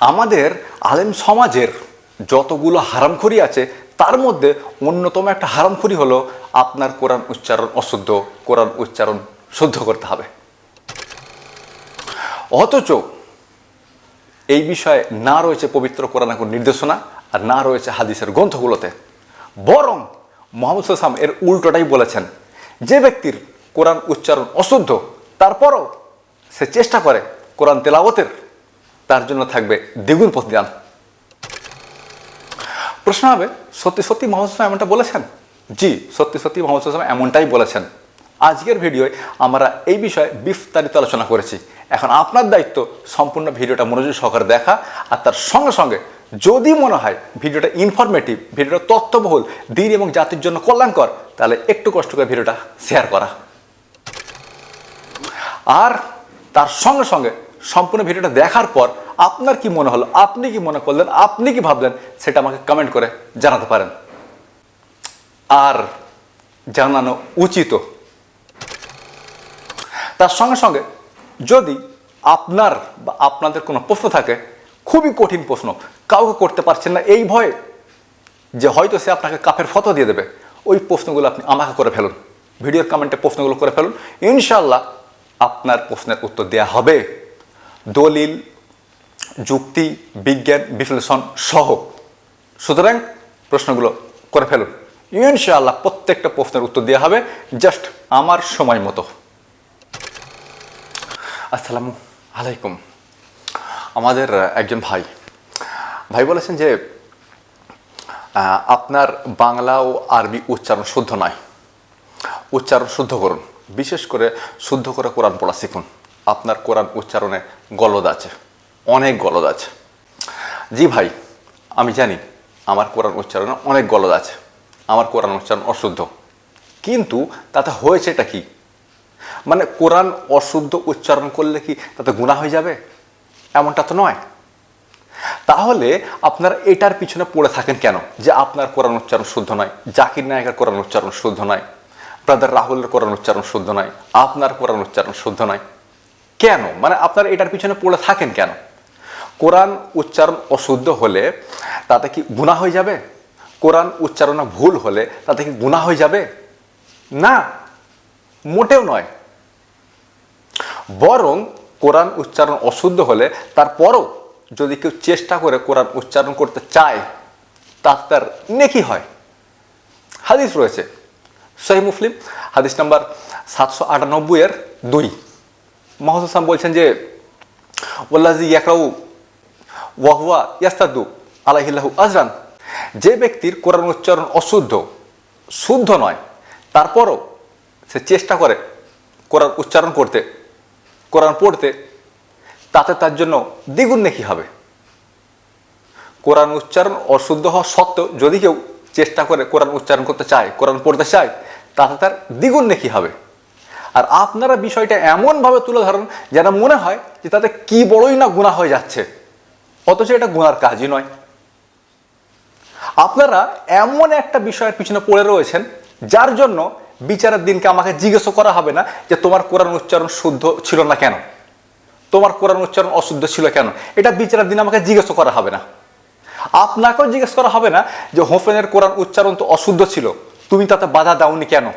আমাদের আলেম সমাজের যতগুলো হারামখুরি আছে, তার মধ্যে অন্যতম একটা হারামখুরি হলো আপনার কোরআন উচ্চারণ অশুদ্ধ, কোরআন উচ্চারণ শুদ্ধ করতে হবে। অথচ এই বিষয়ে না রয়েছে পবিত্র কোরআন কোনো নির্দেশনা আর না রয়েছে হাদিসের গ্রন্থগুলোতে। বরং মোহাম্মদ সাল্লাম এর উল্টোটাই বলেছেন, যে ব্যক্তির কোরআন উচ্চারণ অশুদ্ধ, তারপরও সে চেষ্টা করে কোরআন তেলাওয়াতের। তার জন্য থাকবে দ্বিগুণ প্রতিদান। প্রশ্ন হবে, সত্যি সত্যি সাল্লাম এমনটা বলেছেন? জি, সত্যি সত্যি সাল্লাম এমনটাই বলেছেন। আজকের ভিডিওয় আমরা এই বিষয়ে বিস্তারিত আলোচনা করেছি। এখন আপনার দায়িত্ব সম্পূর্ণ ভিডিওটা মনোযোগ সহকারে দেখা আর তার সঙ্গে সঙ্গে যদি মনে হয় ভিডিওটা ইনফরমেটিভ ভিডিওটা তথ্যবহুল, দিন এবং জাতির জন্য কল্যাণকর, তাহলে একটু কষ্ট করে ভিডিওটা শেয়ার করা। আর তার সঙ্গে সঙ্গে সম্পূর্ণ ভিডিওটা দেখার পর আপনার কি মনে হলো, আপনি কি মনে করলেন, আপনি কি ভাবলেন, সেটা আমাকে কমেন্ট করে জানাতে পারেন। আর জানানো উচিত। তার সঙ্গে সঙ্গে যদি আপনার বা আপনাদের কোনো প্রশ্ন থাকে, খুবই কঠিন প্রশ্ন, কাউকে করতে পারছেন না এই ভয়ে, যে হয়তো সে আপনাকে কাপের ফটো দিয়ে দেবে, ওই প্রশ্নগুলো আপনি আমাকে করে ফেলুন। ভিডিওর কমেন্টে প্রশ্নগুলো করে ফেলুন। ইনশাল্লাহ আপনার প্রশ্নের উত্তর দেওয়া হবে। দলিল, যুক্তি, বিজ্ঞান, বিশ্লেষণ সহ। সুতরাং প্রশ্নগুলো করে ফেলুন। ইনশাআল্লাহ প্রত্যেকটা প্রশ্নের উত্তর দেওয়া হবে জাস্ট আমার সময় মতো। আসসালামু আলাইকুম। আমাদের একজন ভাই। ভাই বলেছেন যে আপনার বাংলা ও আরবি উচ্চারণ শুদ্ধ নয়। উচ্চারণ শুদ্ধ করুন। বিশেষ করে শুদ্ধ করে কোরআন পড়া শিখুন। আপনার কোরআন উচ্চারণে গলদ আছে, অনেক গলদ আছে। জি ভাই, আমি জানি আমার কোরআন উচ্চারণে অনেক গলদ আছে, আমার কোরআন উচ্চারণ অশুদ্ধ। কিন্তু তাতে হয়েছেটা কি? মানে কোরআন অশুদ্ধ উচ্চারণ করলে কি তাতে গুণা হয়ে যাবে? এমনটা তো নয়। তাহলে আপনারা এটার পিছনে পড়ে থাকেন কেন? যে আপনার কোরআন উচ্চারণ শুদ্ধ নয়, জাকির নায়কের কোরআন উচ্চারণ শুদ্ধ নয়, ব্রাদার রাহুলের কোরআন উচ্চারণ শুদ্ধ নয়, আপনার কোরআন উচ্চারণ শুদ্ধ নয়। কেন? মানে আপনারা এটার পিছনে পড়ে থাকেন কেন? কোরআন উচ্চারণ অশুদ্ধ হলে তাতে কি গুণা হয়ে যাবে? কোরআন উচ্চারণে ভুল হলে তাতে কি গুণা হয়ে যাবে? না, মোটেও নয়। বরং কোরআন উচ্চারণ অশুদ্ধ হলে তারপরও যদি কেউ চেষ্টা করে কোরআন উচ্চারণ করতে চায় তার তার নেকি হয়। হাদিস রয়েছে। সহি মুসলিম, হাদিস নাম্বার সাতশো আটানব্বই এর দুই মহাসাম বলছেন যে ওল্লাজি ইয়াকরাউ ওয়াহুয়া ইয়াস্তাদু আলাহিল্লাহু আজরান। যে ব্যক্তির কোরআন উচ্চারণ অশুদ্ধ, শুদ্ধ নয়, তারপরও সে চেষ্টা করে কোরআন উচ্চারণ করতে, কোরআন পড়তে, তাতে তার জন্য দ্বিগুণ নেকি হবে। কোরআন উচ্চারণ অশুদ্ধ হওয়া সত্ত্বেও যদি কেউ চেষ্টা করে কোরআন উচ্চারণ করতে চায়, কোরআন পড়তে চায়, তাতে তার দ্বিগুণ নেকি হবে। আর আপনারা বিষয়টা এমনভাবে তুলে ধরেন যেন মনে হয় যে তাতে কি বড়ই না গুণা হয়ে যাচ্ছে। অথচ এটা গুণার কাজই নয়। আপনারা এমন একটা বিষয়ের পিছনে পড়ে রয়েছেন, যার জন্য বিচারের দিনকে আমাকে জিজ্ঞেসও করা হবে না যে তোমার কোরআন উচ্চারণ শুদ্ধ ছিল না কেন? তোমার কোরআন উচ্চারণ অশুদ্ধ ছিল কেন? এটা বিচারের দিন আমাকে জিজ্ঞেসও করা হবে না। আপনাকেও জিজ্ঞেস করা হবে না যে হোফেনের কোরআন উচ্চারণ তো অশুদ্ধ ছিল, তুমি তাতে বাধা দাওনি কেন?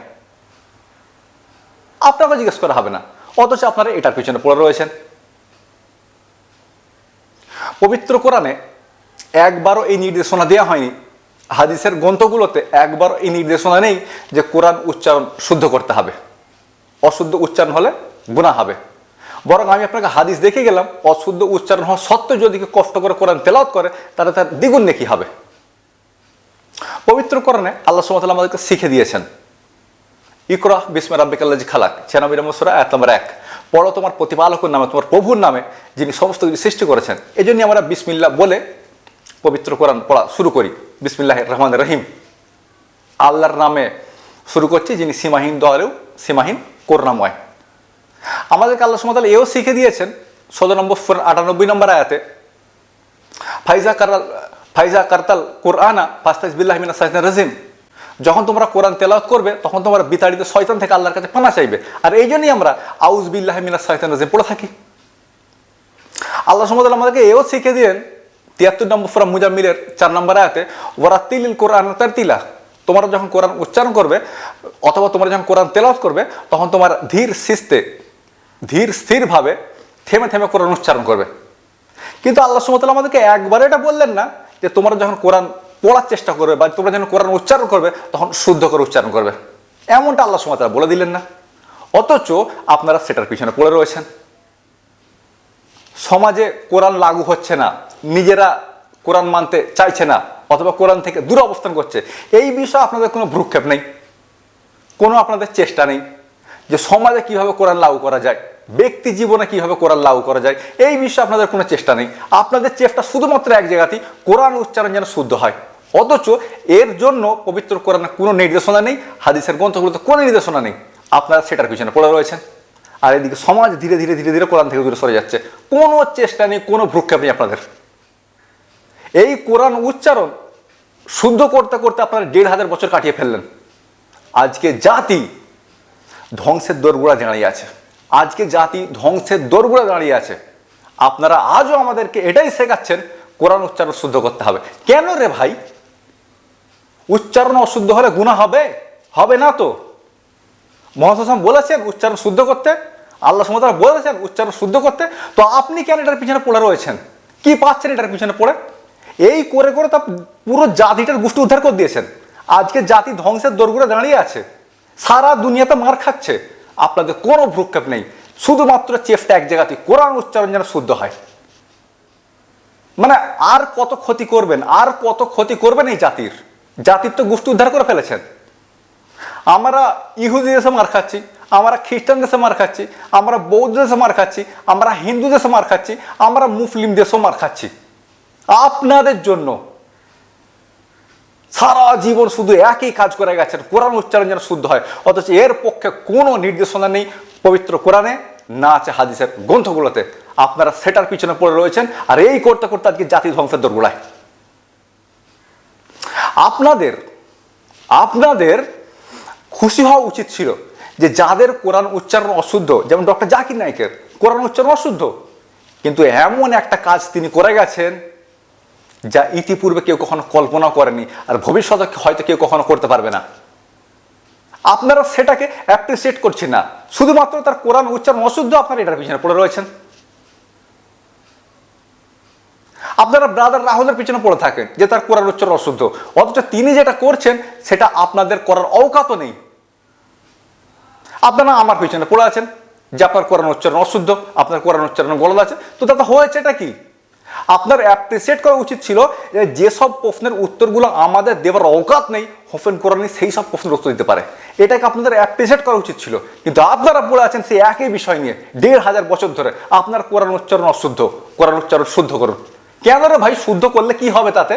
আপনাকে জিজ্ঞেস করা হবে না। অথচ আপনারা এটার পিছনে পড়ে রয়েছেন। পবিত্র কোরআনে একবারও এই নির্দেশনা দেওয়া হয়নি। হাদিসের গ্রন্থগুলোতে একবার এই নির্দেশনা নেই যে কোরআন উচ্চারণ শুদ্ধ করতে হবে। অশুদ্ধ উচ্চারণ হলে গুণা হবে। বরং আমি আপনাকে হাদিস দেখে গেলাম, অশুদ্ধ উচ্চারণ হওয়া সত্ত্বেও যদি কেউ কষ্ট করে কোরআন তেলাওয়াত করে, তাহলে তার দ্বিগুণ নেকি হবে। পবিত্র কোরআনে আল্লাহ সুমতাল আমাদেরকে শিখে দিয়েছেন ইকরা বিসমে রাব্বিকাল্লাজি খালাক। ছিয়ানব্বই নম্বর সুরা এক নম্বর এক। পড়ো তোমার প্রতিপালকের নামে, তোমার প্রভুর নামে, যিনি সমস্ত কিছু সৃষ্টি করেছেন। এই জন্যই আমরা বিসমিল্লা বলে পবিত্র কোরআন পড়া শুরু করি। বিসমিল্লাহ রহমান রহিম। আল্লাহর নামে শুরু করছি, যিনি সীমাহীন দয়ালু, সীমাহীন করুণাময়। আমাদেরকে আল্লাহ সুমতাল এও শিখে দিয়েছেন, ষোলো নম্বর আটানব্বই নম্বর আয়াতে, ফাইজা কারাল, ফাইজা কারতাল কোরআনা ফাস্তাজ বিল্লাহমিনা সাইদিন রাজিম। যখন তোমরা কোরআন তেলাওয়াত করবে, তখন তোমরা বিতাড়িত শয়তান থেকে আল্লাহর কাছে পানা চাইবে। আর এই জন্যই আমরা আউজ বিল্লাহমিনা শয়তান রাজিম পড়ে থাকি। আল্লাহ সুমতাল আমাদেরকে এও শিখে দিলেন, তিয়াত্তর নম্বর ফোরাম মুজাম্মিলের চার নম্বর আয়াতে ওরা তিলিল কোরআন তার তিলা তোমরা যখন কোরআন উচ্চারণ করবে, অথবা তোমরা যখন কোরআন তেলাওয়াত করবে, তখন তোমার ধীর শিস্তে ধীর স্থিরভাবে থেমে থেমে কোরআন উচ্চারণ করবে। কিন্তু আল্লাহ সুমতাল আমাদেরকে একবার এটা বললেন না যে তোমরা যখন কোরআন পড়ার চেষ্টা করবে বা তোমরা যখন কোরআন উচ্চারণ করবে, তখন শুদ্ধ করে উচ্চারণ করবে। এমনটা আল্লাহ সুমতাল বলে দিলেন না। অথচ আপনারা সেটার পিছনে পড়ে রয়েছেন। সমাজে কোরআন লাগু হচ্ছে না, নিজেরা কোরআন মানতে চাইছে না, অথবা কোরআন থেকে দূরে অবস্থান করছে, এই বিষয়ে আপনাদের কোনো ভ্রুক্ষেপ নেই, কোনো আপনাদের চেষ্টা নেই যে সমাজে কীভাবে কোরআন লাগু করা যায়, ব্যক্তি জীবনে কীভাবে কোরআন লাগু করা যায়, এই বিষয়ে আপনাদের কোনো চেষ্টা নেই। আপনাদের চেষ্টা শুধুমাত্র এক জায়গাতেই, কোরআন উচ্চারণ যেন শুদ্ধ হয়। অথচ এর জন্য পবিত্র কোরআনে কোনো নির্দেশনা নেই, হাদিসের গ্রন্থগুলোতে কোনো নির্দেশনা নেই। আপনারা সেটার পিছনে পড়ে রয়েছেন। আর এদিকে সমাজ ধীরে ধীরে ধীরে ধীরে কোরআন থেকে দূরে সরে যাচ্ছে। কোনো চেষ্টা নেই, কোনো ভ্রুক্ষেপ নেই আপনাদের। এই কোরআন উচ্চারণ শুদ্ধ করতে করতে আপনারা দেড় হাজার বছর কাটিয়ে ফেললেন। আজকে জাতি ধ্বংসের দোরগোড়া দাঁড়িয়ে আছে। আজকে জাতি ধ্বংসের দোরগোড়া দাঁড়িয়ে আছে। আপনারা আজও আমাদেরকে এটাই শেখাচ্ছেন, কোরআন উচ্চারণ শুদ্ধ করতে হবে। কেন রে ভাই? উচ্চারণ অশুদ্ধ হলে গুণা হবে? হবে না তো। মহাসম বলেছেন উচ্চারণ শুদ্ধ করতে। আল্লাহ সুমতারা বলেছেন উচ্চারণ শুদ্ধ করতে। তো আপনি কেন এটার পিছনে পড়ে রয়েছেন? কি পাচ্ছেন এটার পিছনে পড়ে? এই করে করে তা পুরো জাতিটার গোষ্ঠী উদ্ধার করে দিয়েছেন। আজকে জাতি ধ্বংসের দোরগোড়ে দাঁড়িয়ে আছে। সারা দুনিয়াতে মার খাচ্ছে। আপনাদের কোনো ভ্রুক্ষেপ নেই। শুধুমাত্র চেষ্টা এক জায়গাতে কোরআন উচ্চারণ যেন শুদ্ধ হয়। মানে আর কত ক্ষতি করবেন? আর কত ক্ষতি করবেন এই জাতির? জাতির তো গোষ্ঠী উদ্ধার করে ফেলেছেন। আমরা ইহুদি দেশে মার খাচ্ছি, আমরা খ্রিস্টান দেশে মার খাচ্ছি, আমরা বৌদ্ধ দেশে মার খাচ্ছি, আমরা হিন্দু দেশে মার খাচ্ছি, আমরা মুসলিম দেশেও মার খাচ্ছি। আপনাদের জন্য সারা জীবন শুধু একই কাজ করে গেছেন, কোরআন উচ্চারণ যেন শুদ্ধ হয়। অথচ এর পক্ষে কোনো নির্দেশনা নেই, পবিত্র কোরআনে, না আছে হাদিসের গ্রন্থগুলোতে। আপনারা সেটার পিছনে পড়ে রয়েছেন, আর এই করতে করতে আজকে জাতি ধ্বংসের দোরগোড়ায়। আপনাদের আপনাদের খুশি হওয়া উচিত ছিল যে যাদের কোরআন উচ্চারণ অশুদ্ধ, যেমন ডক্টর জাকির নায়কের কোরআন উচ্চারণ অশুদ্ধ। কিন্তু এমন একটা কাজ তিনি করে গেছেন যা ইতিপূর্বে কেউ কখনো কল্পনা করেনি আর ভবিষ্যতে হয়তো কেউ কখনো করতে পারবে না। আপনারা সেটাকে অ্যাপ্রিসিয়েট করছেন না। শুধুমাত্র তার কোরআন উচ্চারণ অশুদ্ধ আপনারা এটার পিছনে পড়ে রয়েছেন। আপনারা ব্রাদার রাহুলের পিছনে পড়ে থাকেন, যে তার কোরআন উচ্চারণ অশুদ্ধ। অথচ তিনি যেটা করছেন, সেটা আপনাদের করার অবকাত নেই। আপনারা আমার পিছনে পড়ে আছেন, যে আপনার কোরআন উচ্চারণ অশুদ্ধ, আপনার কোরআন উচ্চারণ গলদ আছে। তো তাতে হয়েছে এটা কি? আপনার অ্যাপ্রিসিয়েট করা উচিত ছিল যে যেসব প্রশ্নের উত্তরগুলো আমাদের দেবার অকাত নেই, হোফেন কোরআনি সেই সব প্রশ্নের উত্তর দিতে পারে। এটাকে আপনাদের অ্যাপ্রিসিয়েট করা উচিত ছিল। কিন্তু আপনারা পড়ে আছেন সেই একই বিষয় নিয়ে, দেড় হাজার বছর ধরে আপনার কোরআন উচ্চারণ অশুদ্ধ কোরআন উচ্চারণ শুদ্ধ করুন। কেন রে ভাই? শুদ্ধ করলে কি হবে তাতে?